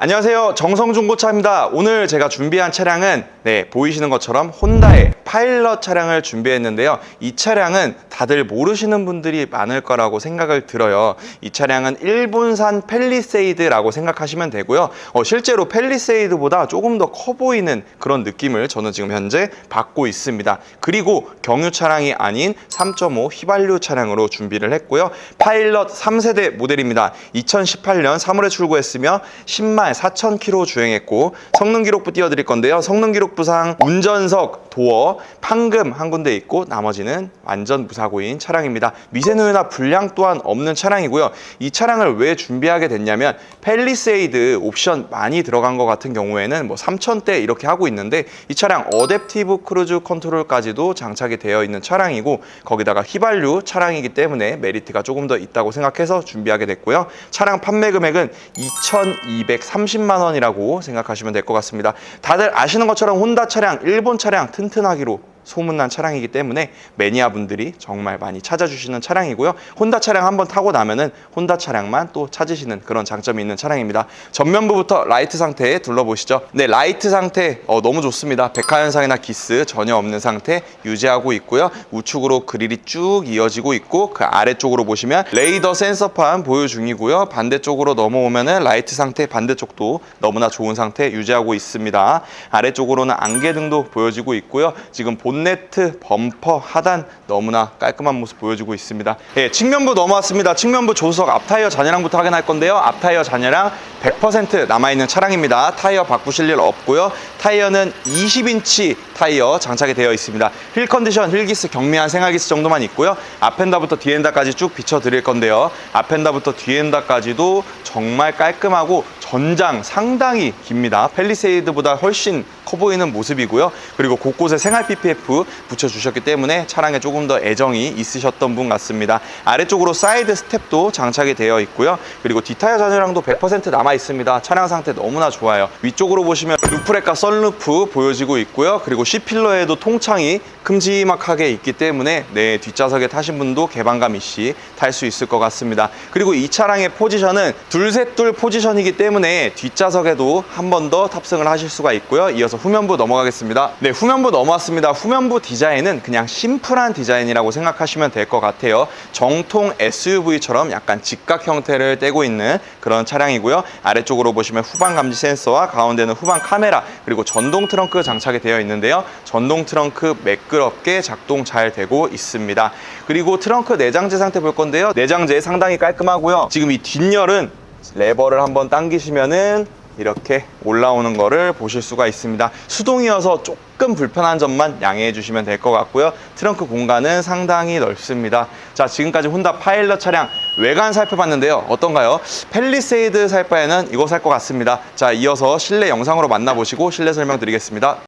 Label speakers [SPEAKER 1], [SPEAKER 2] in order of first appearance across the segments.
[SPEAKER 1] 안녕하세요. 정성중고차입니다. 오늘 제가 준비한 차량은 네, 보이시는 것처럼 혼다의 파일럿 차량을 준비했는데요. 이 차량은 다들 모르시는 분들이 많을 거라고 생각을 들어요. 이 차량은 일본산 펠리세이드라고 생각하시면 되고요. 어, 실제로 펠리세이드보다 조금 더 커 보이는 그런 느낌을 저는 지금 현재 받고 있습니다. 그리고 경유 차량이 아닌 3.5 휘발유 차량으로 준비를 했고요. 파일럿 3세대 모델입니다. 2018년 3월에 출고했으며 10만 4천 킬로 주행했고 성능 기록부 띄워드릴 건데요. 성능 기록 부상 운전석, 도어, 판금 한 군데 있고 나머지는 완전 무사고인 차량입니다. 미세누유나 불량 또한 없는 차량이고요. 이 차량을 왜 준비하게 됐냐면 펠리세이드 옵션 많이 들어간 것 같은 경우에는 뭐 3천대 이렇게 하고 있는데 이 차량 어댑티브 크루즈 컨트롤까지도 장착이 되어 있는 차량이고 거기다가 휘발유 차량이기 때문에 메리트가 조금 더 있다고 생각해서 준비하게 됐고요. 차량 판매 금액은 2,230만 원이라고 생각하시면 될 것 같습니다. 다들 아시는 것처럼 혼다 차량, 일본 차량 튼튼하기로 소문난 차량이기 때문에 매니아 분들이 정말 많이 찾아주시는 차량이고요. 혼다 차량 한번 타고 나면은 혼다 차량만 또 찾으시는 그런 장점이 있는 차량입니다. 전면부부터 라이트 상태 둘러보시죠. 네, 라이트 상태 어, 너무 좋습니다. 백화 현상이나 기스 전혀 없는 상태 유지하고 있고요. 우측으로 그릴이 쭉 이어지고 있고 그 아래쪽으로 보시면 레이더 센서판 보유 중이고요. 반대쪽으로 넘어오면은 라이트 상태 반대쪽도 너무나 좋은 상태 유지하고 있습니다. 아래쪽으로는 안개등도 보여지고 있고요. 지금 본 네트, 범퍼, 하단 너무나 깔끔한 모습 보여주고 있습니다. 예, 측면부 넘어왔습니다. 측면부 조수석 앞타이어 잔여량부터 확인할 건데요. 앞타이어 잔여량 100% 남아있는 차량입니다. 타이어 바꾸실 일 없고요. 타이어는 20인치 타이어 장착이 되어 있습니다. 휠 컨디션, 휠기스, 경미한 생활기스 정도만 있고요. 앞엔다부터 뒤엔다까지 쭉 비춰드릴 건데요. 앞엔다부터 뒤엔다까지도 정말 깔끔하고 전장 상당히 깁니다. 펠리세이드보다 훨씬 커 보이는 모습이고요. 그리고 곳곳에 생활 PPF 붙여주셨기 때문에 차량에 조금 더 애정이 있으셨던 분 같습니다. 아래쪽으로 사이드 스텝도 장착이 되어 있고요. 그리고 뒷타이어 잔여량도 100% 남아 있습니다. 차량 상태 너무나 좋아요. 위쪽으로 보시면 루프렉과 썬루프 보여지고 있고요. 그리고 C필러에도 통창이 큼지막하게 있기 때문에 내 뒷좌석에 타신 분도 개방감 있이 탈 수 있을 것 같습니다. 그리고 이 차량의 포지션은 둘셋둘 포지션이기 때문에 뒷좌석에도 한 번 더 탑승을 하실 수가 있고요. 이어서 후면부 넘어가겠습니다. 네, 후면부 넘어왔습니다. 후면부 디자인은 그냥 심플한 디자인이라고 생각하시면 될 것 같아요. 정통 SUV처럼 약간 직각 형태를 떼고 있는 그런 차량이고요. 아래쪽으로 보시면 후방 감지 센서와 가운데는 후방 카메라 그리고 전동 트렁크 장착이 되어 있는데요. 전동 트렁크 매끄럽게 작동 잘 되고 있습니다. 그리고 트렁크 내장재 상태 볼 건데요. 내장재 상당히 깔끔하고요. 지금 이 뒷열은 레버를 한번 당기시면은 이렇게 올라오는 거를 보실 수가 있습니다. 수동이어서 조금 불편한 점만 양해해 주시면 될 것 같고요. 트렁크 공간은 상당히 넓습니다. 자, 지금까지 혼다 파일럿 차량 외관 살펴봤는데요. 어떤가요? 펠리세이드 살 바에는 이거 살 것 같습니다. 자, 이어서 실내 영상으로 만나보시고 실내 설명 드리겠습니다.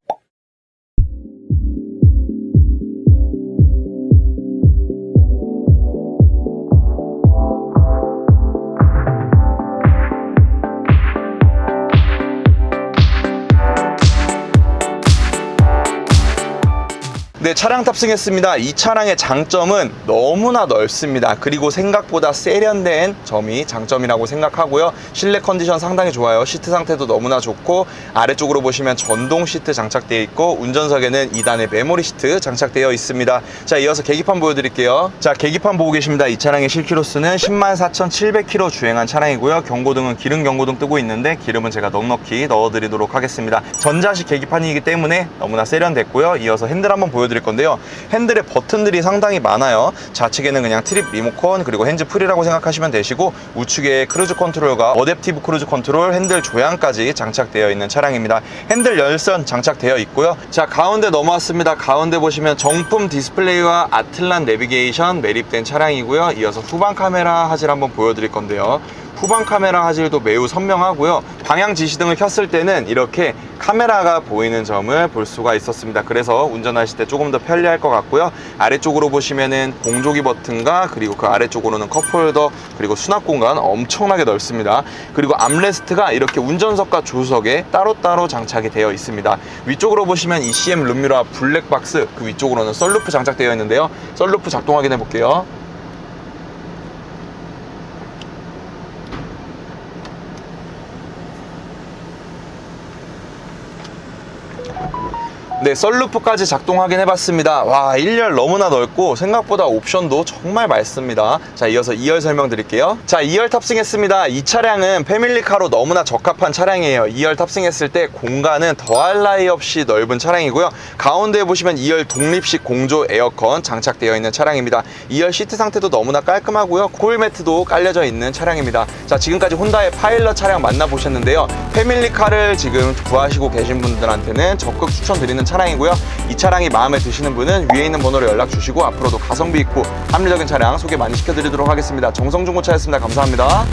[SPEAKER 1] 네, 차량 탑승했습니다. 이 차량의 장점은 너무나 넓습니다. 그리고 생각보다 세련된 점이 장점이라고 생각하고요. 실내 컨디션 상당히 좋아요. 시트 상태도 너무나 좋고 아래쪽으로 보시면 전동 시트 장착되어 있고 운전석에는 2단의 메모리 시트 장착되어 있습니다. 자, 이어서 계기판 보여드릴게요. 자, 계기판 보고 계십니다. 이 차량의 실키로수는 104,700km 주행한 차량이고요. 경고등은 기름 경고등 뜨고 있는데 기름은 제가 넉넉히 넣어드리도록 하겠습니다. 전자식 계기판이기 때문에 너무나 세련됐고요. 이어서 핸들 한번 보여드릴게요. 보여드릴 건데요. 핸들의 버튼들이 상당히 많아요. 좌측에는 그냥 트립 리모컨 그리고 핸즈 프리라고 생각하시면 되시고 우측에 크루즈 컨트롤과 어댑티브 크루즈 컨트롤 핸들 조향까지 장착되어 있는 차량입니다. 핸들 열선 장착되어 있고요. 자 가운데 넘어왔습니다. 가운데 보시면 정품 디스플레이와 아틀란 내비게이션 매립된 차량이고요. 이어서 후방 카메라 화질 한번 보여드릴 건데요. 후방 카메라 화질도 매우 선명하고요. 방향 지시등을 켰을 때는 이렇게 카메라가 보이는 점을 볼 수가 있었습니다. 그래서 운전하실 때 조금 더 편리할 것 같고요. 아래쪽으로 보시면은 공조기 버튼과 그리고 그 아래쪽으로는 컵홀더 그리고 수납 공간 엄청나게 넓습니다. 그리고 암레스트가 이렇게 운전석과 조수석에 따로따로 장착이 되어 있습니다. 위쪽으로 보시면 ECM 룸미러 블랙박스 그 위쪽으로는 썬루프 장착되어 있는데요. 썬루프 작동 확인해 볼게요. 네, 썰루프까지 작동 확인해봤습니다. 와, 1열 너무나 넓고 생각보다 옵션도 정말 많습니다. 자, 이어서 2열 설명드릴게요. 자, 2열 탑승했습니다. 이 차량은 패밀리카로 너무나 적합한 차량이에요. 2열 탑승했을 때 공간은 더할 나위 없이 넓은 차량이고요. 가운데 보시면 2열 독립식 공조 에어컨 장착되어 있는 차량입니다. 2열 시트 상태도 너무나 깔끔하고요. 코일 매트도 깔려져 있는 차량입니다. 자, 지금까지 혼다의 파일럿 차량 만나보셨는데요. 패밀리카를 지금 구하시고 계신 분들한테는 적극 추천드리는 차량이고요. 이 차량이 마음에 드시는 분은 위에 있는 번호로 연락 주시고 앞으로도 가성비 있고 합리적인 차량 소개 많이 시켜드리도록 하겠습니다. 정성중고차였습니다. 감사합니다.